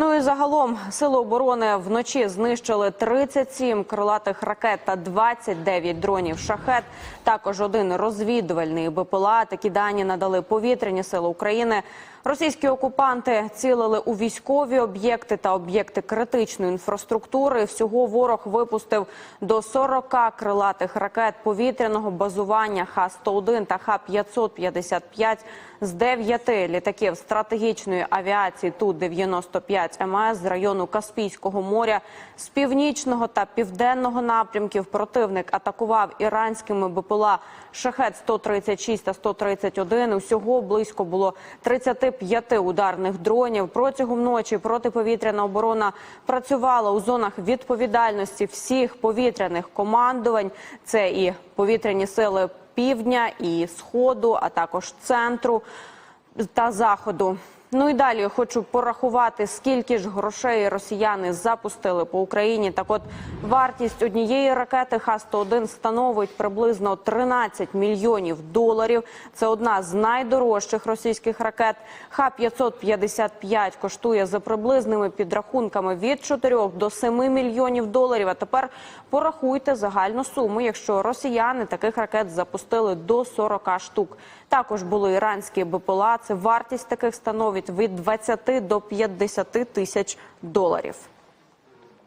Ну і загалом сили оборони вночі знищили 37 крилатих ракет та 29 дронів шахет. Також один розвідувальний БПЛА. Такі дані надали повітряні сили України. Російські окупанти цілили у військові об'єкти та об'єкти критичної інфраструктури. Всього ворог випустив до 40 крилатих ракет повітряного базування Х-101 та Х-555 з 9 літаків стратегічної авіації Ту-95 МС з району Каспійського моря з північного та південного напрямків. Противник атакував іранськими БПЛА Шахет-136 та 131. Усього близько було 35 ударних дронів. Протягом ночі протиповітряна оборона працювала у зонах відповідальності всіх повітряних командувань. Це і повітряні сили півдня і сходу, а також центру та заходу. Ну і далі хочу порахувати, скільки ж грошей росіяни запустили по Україні. Так, от вартість однієї ракети Х-101 становить приблизно 13 мільйонів доларів. Це одна з найдорожчих російських ракет. Х-555 коштує за приблизними підрахунками від 4 до 7 мільйонів доларів. А тепер порахуйте загальну суму, якщо росіяни таких ракет запустили до 40 штук. Також були іранські БПЛА. Це вартість таких становить від 20 до 50 тисяч доларів.